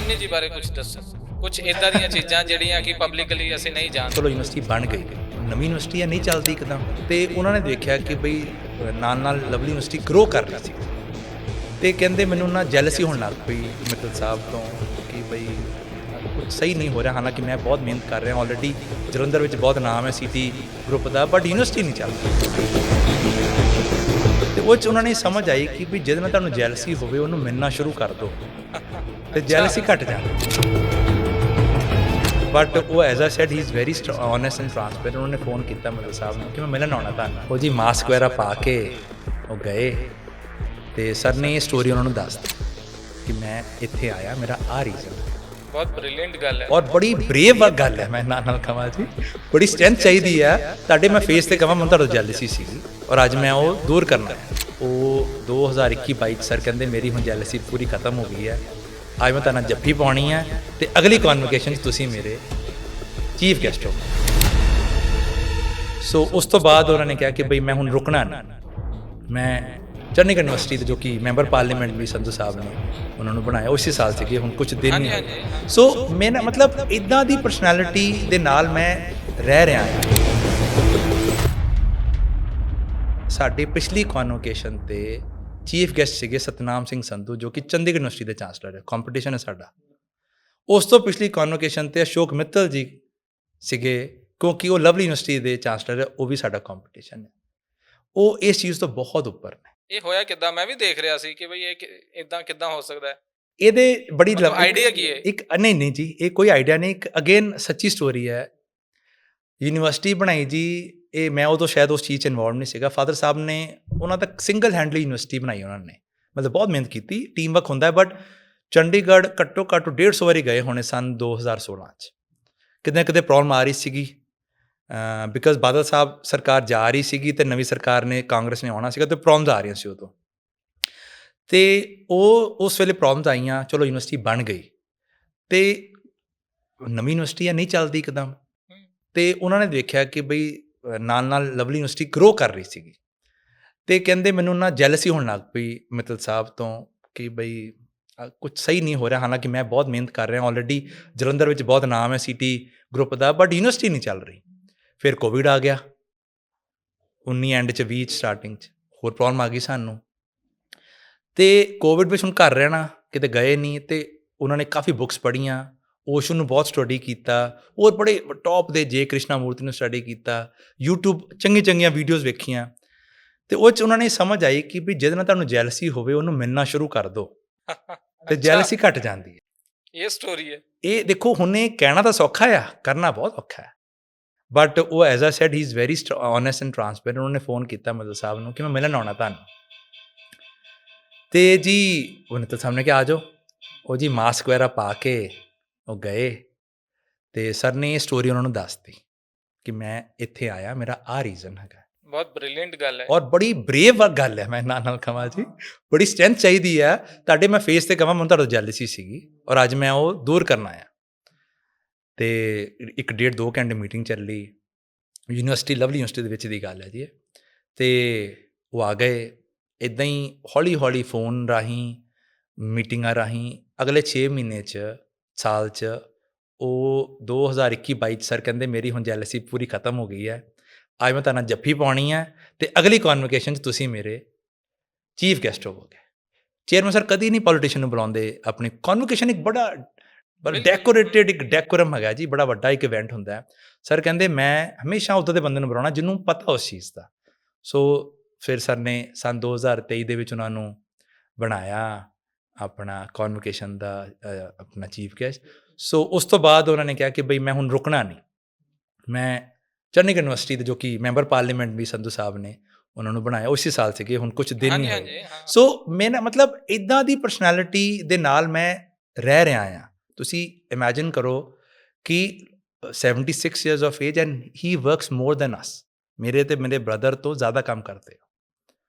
ਚੰਨੀ ਜੀ ਬਾਰੇ ਕੁਝ ਦੱਸੋ। ਕੁਝ ਇਦਾਂ ਦੀਆਂ ਚੀਜ਼ਾਂ ਜਿਹੜੀਆਂ ਕਿ ਪਬਲਿਕਲੀ ਅਸੀਂ ਨਹੀਂ ਜਾਣਦੇ। ਚਲੋ ਯੂਨੀਵਰਸਿਟੀ ਬਣ ਗਈ। ਨਵੀਂ ਯੂਨੀਵਰਸਿਟੀ ਨਹੀਂ ਚੱਲਦੀ ਇੱਕਦਮ। ਤੇ ਉਹਨਾਂ ਨੇ ਦੇਖਿਆ ਕਿ ਬਈ ਨਾਲ ਨਾਲ ਲਵਲੀ ਯੂਨੀਵਰਸਿਟੀ ਗਰੋ ਕਰ ਰਹੀ ਸੀ। ਤੇ ਕਹਿੰਦੇ ਮੈਨੂੰ ਨਾ ਜੈਲਸੀ ਹੋਣ ਲੱਗ ਪਈ ਮਿੱਤਲ ਸਾਹਿਬ ਤੋਂ ਕਿ ਬਈ ਕੁਝ ਸਹੀ ਨਹੀਂ ਹੋ ਰਿਹਾ। ਹਾਲਾਂਕਿ ਮੈਂ ਬਹੁਤ ਮਿਹਨਤ ਕਰ ਰਿਹਾ। ਆਲਰੇਡੀ ਜਲੰਧਰ ਵਿੱਚ ਬਹੁਤ ਨਾਮ ਹੈ ਸਿਟੀ ਗਰੁੱਪ ਦਾ ਬਟ ਯੂਨੀਵਰਸਿਟੀ ਨਹੀਂ ਚੱਲਦੀ। ਤੇ ਉਹ ਚ ਉਹਨਾਂ ਨੇ ਸਮਝ ਆਈ ਕਿ ਵੀ ਜਿਹਦੇ ਨਾਲ ਤੁਹਾਨੂੰ ਜੈਲਸੀ ਹੋਵੇ, ਉਹਨੂੰ ਮਿਲਣਾ ਸ਼ੁਰੂ ਕਰ ਦਿਓ। ਤੇ ਜੈਲਸੀ ਘਟ ਜਾਂਦੀ ਬਟ ਉਹ as I said he is very honest and transparent ਉਹਨਾਂ ਨੇ ਫੋਨ ਕੀਤਾ ਮੇਰੇ ਸਾਹਿਬ ਨੂੰ ਕਿ ਮੈਂ ਮਿਲਣ ਆਉਣਾ ਤੁਹਾਨੂੰ ਉਹ ਜੀ ਮਾਸਕ ਵਗੈਰਾ ਪਾ ਕੇ ਉਹ ਗਏ। ਤੇ ਸਰ ਨੇ ਇਹ ਸਟੋਰੀ ਉਹਨਾਂ ਨੂੰ ਦੱਸ ਦਿੱਤੀ ਕਿ ਮੈਂ ਇੱਥੇ ਆਇਆ ਮੇਰਾ ਆ ਰੀਜ਼ਨ ਬਹੁਤ ਬ੍ਰਿਲੀਅੰਟ ਗੱਲ ਹੈ। ਔਰ ਬੜੀ ਬਰੇਵ ਗੱਲ ਹੈ ਮੈਂ ਨਾਲ ਨਾਲ ਕਹਾਂ ਜੀ। ਬੜੀ ਸਟਰੈਂਥ ਚਾਹੀਦੀ ਹੈ ਤੁਹਾਡੇ ਮੈਂ ਫੇਸ ਤੇ ਕਹਾਂ ਮੈਨੂੰ ਤੁਹਾਡਾ ਜੈਲਸੀ ਸੀਗੀ। ਔਰ ਅੱਜ ਮੈਂ ਉਹ ਦੂਰ ਕਰਨਾ ਹੈ ਉਹ 2021 22 ਸਰ ਕਹਿੰਦੇ ਮੇਰੀ ਹੁਣ ਜੈਲਸੀ ਪੂਰੀ ਖਤਮ ਹੋ ਗਈ ਹੈ। ਅੱਜ ਮੈਂ ਤੁਹਾਨੂੰ ਜੱਫੀ ਪਾਉਣੀ ਹੈ ਤੇ ਅਗਲੀ ਕਨਵੋਕੇਸ਼ਨ 'ਚ ਤੁਸੀਂ ਮੇਰੇ ਚੀਫ ਗੈਸਟ ਹੋ ਸੋ ਉਸ ਤੋਂ ਬਾਅਦ ਉਹਨਾਂ ਨੇ ਕਿਹਾ ਕਿ ਬਈ ਮੈਂ ਹੁਣ ਰੁਕਣਾ ਨਹੀਂ ਮੈਂ ਚੰਡੀਗੜ੍ਹ ਯੂਨੀਵਰਸਿਟੀ ਦੇ ਜੋ ਕਿ ਮੈਂਬਰ ਪਾਰਲੀਮੈਂਟ ਵੀ ਸੰਧੂ ਸਾਹਿਬ ਨੇ ਉਹਨਾਂ ਨੂੰ ਬਣਾਇਆ ਉਸੇ ਸਾਲ ਸੀਗੇ ਹੁਣ ਕੁਝ ਦਿਨ ਹੀ ਸੋ ਮੈਂ ਮਤਲਬ ਇਦਾਂ ਦੀ ਪਰਸਨੈਲਿਟੀ ਦੇ ਨਾਲ ਮੈਂ ਰਹਿ ਰਿਹਾ ਹਾਂ ਸਾਡੀ ਪਿਛਲੀ ਕਨਵੋਕੇਸ਼ਨ ਤੇ ਚੀਫ ਗੈਸਟ ਸੀਗੇ ਸਤਨਾਮ ਸਿੰਘ ਸੰਧੂ ਜੋ ਕਿ ਚੰਡੀਗੜ੍ਹ ਯੂਨੀਵਰਸਿਟੀ ਦੇ ਚਾਂਸਲਰ ਹੈ। ਕੰਪੀਟੀਸ਼ਨ ਹੈ ਸਾਡਾ। ਉਸ ਤੋਂ ਪਿਛਲੀ ਕਨਵੋਕੇਸ਼ਨ ਤੇ ਅਸ਼ੋਕ ਮਿੱਤਲ ਜੀ ਸੀਗੇ ਕਿਉਂਕਿ ਉਹ ਲਵਲੀ ਯੂਨੀਵਰਸਿਟੀ ਦੇ ਚਾਂਸਲਰ ਹੈ ਉਹ ਵੀ ਸਾਡਾ ਕੰਪੀਟੀਸ਼ਨ ਹੈ। ਉਹ ਇਸ ਚੀਜ਼ ਤੋਂ ਬਹੁਤ ਉੱਪਰ ਨੇ। ਇਹ ਹੋਇਆ ਕਿੱਦਾਂ? ਮੈਂ ਵੀ ਦੇਖ ਰਿਹਾ ਸੀ ਕਿ ਬਈ ਇਹ ਇਦਾਂ ਕਿੱਦਾਂ ਹੋ ਸਕਦਾ ਹੈ? ਇਹਦੇ ਬੜੀ idea ਕੀ ਹੈ? ਇੱਕ ਨਹੀਂ ਨਹੀਂ ਜੀ ਇਹ ਕੋਈ ਆਈਡੀਆ ਨਹੀਂ। ਇੱਕ ਅਗੇਨ ਸੱਚੀ ਸਟੋਰੀ ਹੈ। ਯੂਨੀਵਰਸਿਟੀ ਬਣਾਈ ਜੀ ਇਹ ਮੈਂ ਉਦੋਂ ਸ਼ਾਇਦ ਉਸ ਚੀਜ਼ 'ਚ ਇਨਵੋਲਵ ਨਹੀਂ ਸੀਗਾ। ਫਾਦਰ ਸਾਹਿਬ ਨੇ ਉਹਨਾਂ ਦਾ ਸਿੰਗਲ ਹੈਂਡਲੀ ਯੂਨੀਵਰਸਿਟੀ ਬਣਾਈ ਉਹਨਾਂ ਨੇ। ਮਤਲਬ ਬਹੁਤ ਮਿਹਨਤ ਕੀਤੀ ਟੀਮ ਵਰਕ ਹੁੰਦਾ ਹੈ ਬਟ ਚੰਡੀਗੜ੍ਹ ਘੱਟੋ ਘੱਟ 150 ਵਾਰੀ ਗਏ ਹੋਣੇ ਸਨ 2016 'ਚ। ਕਿਤੇ ਕਿਤੇ ਪ੍ਰੋਬਲਮ ਆ ਰਹੀ ਸੀਗੀ। ਬਿਕਾਜ਼ ਬਾਦਲ ਸਾਹਿਬ ਸਰਕਾਰ ਜਾ ਰਹੀ ਸੀਗੀ ਤੇ ਨਵੀਂ ਸਰਕਾਰ ਨੇ ਕਾਂਗਰਸ ਨੇ ਆਉਣਾ ਸੀਗਾ ਤੇ ਪ੍ਰੋਬਲਮਸ ਆ ਰਹੀਆਂ ਸੀ ਉਦੋਂ। ਤੇ ਉਹ ਉਸ ਵੇਲੇ ਪ੍ਰੋਬਲਮਸ ਆਈਆਂ ਚਲੋ ਯੂਨੀਵਰਸਿਟੀ ਬਣ ਗਈ। ਤੇ ਨਵੀਂ ਯੂਨੀਵਰਸਿਟੀ ਆ ਨਹੀਂ ਚੱਲਦੀ ਇੱਕਦਮ। ਤੇ ਉਹਨਾਂ ਨੇ ਦੇਖਿਆ ਕਿ ਬਈ ਨਾਲ ਨਾਲ ਲਵਲੀ ਯੂਨੀਵਰਸਿਟੀ ਗਰੋ ਕਰ ਰਹੀ ਸੀਗੀ। ਤੇ ਕਹਿੰਦੇ ਮੈਨੂੰ ਨਾ ਜੈਲਸੀ ਹੋਣ ਲੱਗ ਪਈ ਮਿੱਤਲ ਸਾਹਿਬ ਤੋਂ ਕਿ ਬਈ ਕੁਝ ਸਹੀ ਨਹੀਂ ਹੋ ਰਿਹਾ। ਹਾਲਾਂਕਿ ਮੈਂ ਬਹੁਤ ਮਿਹਨਤ ਕਰ ਰਿਹਾ ਆਲਰੇਡੀ ਜਲੰਧਰ ਵਿੱਚ ਬਹੁਤ ਨਾਮ ਹੈ ਸਿਟੀ ਗਰੁੱਪ ਦਾ ਬਟ ਯੂਨੀਵਰਸਿਟੀ ਨਹੀਂ ਚੱਲ ਰਹੀ। ਫਿਰ ਕੋਵਿਡ ਆ ਗਿਆ। 19 ਐਂਡ ਚ 20 ਸਟਾਰਟਿੰਗ ਚ ਹੋਰ ਪ੍ਰੋਬਲਮ ਆ ਗਈ ਸਾਨੂੰ। ਤੇ ਕੋਵਿਡ ਵਿੱਚ ਹੁਣ ਘਰ ਰਹਿਣਾ, ਕਿਤੇ ਗਏ ਨਹੀਂ ਤੇ ਉਹਨਾਂ ਨੇ ਕਾਫੀ ਬੁੱਕਸ ਪੜ੍ਹੀਆਂ ਓਸ਼ਨ ਨੂੰ ਬਹੁਤ ਸਟੱਡੀ ਕੀਤਾ, ਹੋਰ ਬੜੇ ਟੌਪ ਦੇ ਜੇ ਕ੍ਰਿਸ਼ਨਾ ਮੂਰਤੀ ਨੂੰ ਸਟੱਡੀ ਕੀਤਾ, YouTube ਚੰਗੀ ਚੰਗੀਆਂ ਵੀਡੀਓਜ਼ ਵੇਖੀਆਂ। ਤੇ ਉਹ ਚ ਉਹਨਾਂ ਨੇ ਸਮਝ ਆਈ ਕਿ ਵੀ ਜਿਹਦੇ ਨਾਲ ਤੁਹਾਨੂੰ ਜੈਲਸੀ ਹੋਵੇ ਉਹਨੂੰ ਮਿਲਣਾ ਸ਼ੁਰੂ ਕਰ ਦਿਓ ਤੇ ਜੈਲਸੀ ਘਟ ਜਾਂਦੀ ਹੈ। ਇਹ ਸਟੋਰੀ ਹੈ। ਇਹ ਦੇਖੋ ਹੁਣ ਇਹ ਕਹਿਣਾ ਤਾਂ ਸੌਖਾ ਆ ਕਰਨਾ ਬਹੁਤ ਔਖਾ ਹੈ। ਬਟ ਉਹ as I said he is very honest and transparent ਉਹਨਾਂ ਫੋਨ ਕੀਤਾ ਮਦਲ ਸਾਹਿਬ ਨੂੰ ਕਿ ਮੈਂ ਮਿਲਣ ਆਉਣਾ ਤੁਹਾਨੂੰ। ਤੇ ਜੀ ਉਹਨੇ ਤਾਂ ਸਾਹਮਣੇ ਕਿ ਆ ਜਾਓ। ਉਹ ਜੀ ਮਾਸਕ ਵਗੈਰਾ ਪਾ ਕੇ ਉਹ ਗਏ। ਤੇ ਸਰ ਨੇ ਇਹ ਸਟੋਰੀ ਉਹਨਾਂ ਨੂੰ ਦੱਸਤੀ ਕਿ ਮੈਂ ਇੱਥੇ ਆਇਆ ਮੇਰਾ ਆ ਰੀਜ਼ਨ ਹੈਗਾ। ਬਹੁਤ ਬ੍ਰਿਲੀਅੰਟ ਗੱਲ ਹੈ ਔਰ ਬੜੀ ਬਰੇਵ ਗੱਲ ਹੈ ਮੈਂ ਨਾਲ ਨਾਲ ਕਹਾਂ ਜੀ ਬੜੀ ਸਟਰੈਂਥ ਚਾਹੀਦੀ ਹੈ ਤੁਹਾਡੇ ਮੈਂ ਫੇਸ ਤੇ ਕਹਾਂ ਮੈਨੂੰ ਤੁਹਾਡਾ ਜੈਲਸੀ ਸੀਗੀ ਔਰ ਅੱਜ ਮੈਂ ਉਹ ਦੂਰ ਕਰਨਾ ਆ ਤੇ ਇੱਕ ਡੇਢ ਦੋ ਘੰਟੇ ਮੀਟਿੰਗ ਚੱਲੀ ਯੂਨੀਵਰਸਿਟੀ ਲਵਲੀ ਯੂਨੀਵਰਸਿਟੀ ਦੇ ਵਿੱਚ ਦੀ ਗੱਲ ਹੈ ਜੀ ਇਹ। ਤੇ ਉਹ ਆ ਗਏ ਇਦਾਂ ਹੀ ਹੌਲੀ ਹੌਲੀ ਫੋਨ ਰਾਹੀਂ ਮੀਟਿੰਗਾਂ ਰਾਹੀਂ ਅਗਲੇ 6 ਮਹੀਨੇ ਚ ਸਾਲ ਚ ਉਹ 2021 22 ਚ ਸਰ ਕਹਿੰਦੇ ਮੇਰੀ ਹੁਣ ਜੈਲਸੀ ਪੂਰੀ ਖਤਮ ਹੋ ਗਈ ਹੈ ਅੱਜ ਮੈਂ ਤੁਹਾਨੂੰ ਜੱਫੀ ਪਾਉਣੀ ਹੈ ਤੇ ਅਗਲੀ ਕਨਵੋਕੇਸ਼ਨ 'ਚ ਤੁਸੀਂ ਮੇਰੇ ਚੀਫ ਗੈਸਟ ਹੋਵੋਗੇ ਚੇਅਰਮੈਨ ਸਰ ਕਦੀ ਨਹੀਂ ਪੋਲੀਟੀਸ਼ੀਅਨ ਨੂੰ ਬੁਲਾਉਂਦੇ ਆਪਣੀ ਕਨਵੋਕੇਸ਼ਨ ਇੱਕ ਬੜਾ ਬੜਾ ਡੈਕੋਰੇਟਿਡ ਇੱਕ ਡੈਕੋਰਮ ਹੈਗਾ ਜੀ ਬੜਾ ਵੱਡਾ ਇੱਕ ਇਵੈਂਟ ਹੁੰਦਾ ਹੈ ਸਰ ਕਹਿੰਦੇ ਮੈਂ ਹਮੇਸ਼ਾ ਉਦੋਂ ਦੇ ਬੰਦੇ ਨੂੰ ਬੁਲਾਉਣਾ ਜਿਹਨੂੰ ਪਤਾ ਉਸ ਚੀਜ਼ ਦਾ ਸੋ ਫਿਰ ਸਰ ਨੇ ਸਨ 2023 ਦੇ ਵਿੱਚ ਉਹਨਾਂ ਨੂੰ ਬਣਾਇਆ ਆਪਣਾ ਕਨਵੋਕੇਸ਼ਨ ਦਾ ਆਪਣਾ ਚੀਫ ਗੈਸਟ ਸੋ ਉਸ ਤੋਂ ਬਾਅਦ ਉਹਨਾਂ ਨੇ ਕਿਹਾ ਕਿ ਬਈ ਮੈਂ ਹੁਣ ਰੁਕਣਾ ਨਹੀਂ ਮੈਂ ਚੰਡੀਗੜ੍ਹ ਯੂਨੀਵਰਸਿਟੀ ਦੇ ਜੋ ਕਿ ਮੈਂਬਰ ਪਾਰਲੀਮੈਂਟ ਵੀ ਸੰਧੂ ਸਾਹਿਬ ਨੇ ਉਹਨਾਂ ਨੂੰ ਬਣਾਇਆ ਉਸੇ ਸਾਲ ਸੀਗੇ ਹੁਣ ਕੁਝ ਦਿਨ ਹੀ ਹੋਏ। ਸੋ ਮੈਂ ਮਤਲਬ ਇਦਾਂ ਦੀ ਪਰਸਨੈਲਿਟੀ ਦੇ ਨਾਲ ਮੈਂ ਰਹਿ ਰਿਹਾ ਆ ਤੁਸੀਂ ਇਮੇਜਿਨ ਕਰੋ ਕਿ 76 years of age and he works more than us ਮੇਰੇ ਤੇ ਮੇਰੇ ਬ੍ਰਦਰ ਤੋਂ ਜ਼ਿਆਦਾ ਕੰਮ ਕਰਦੇ ਹੋ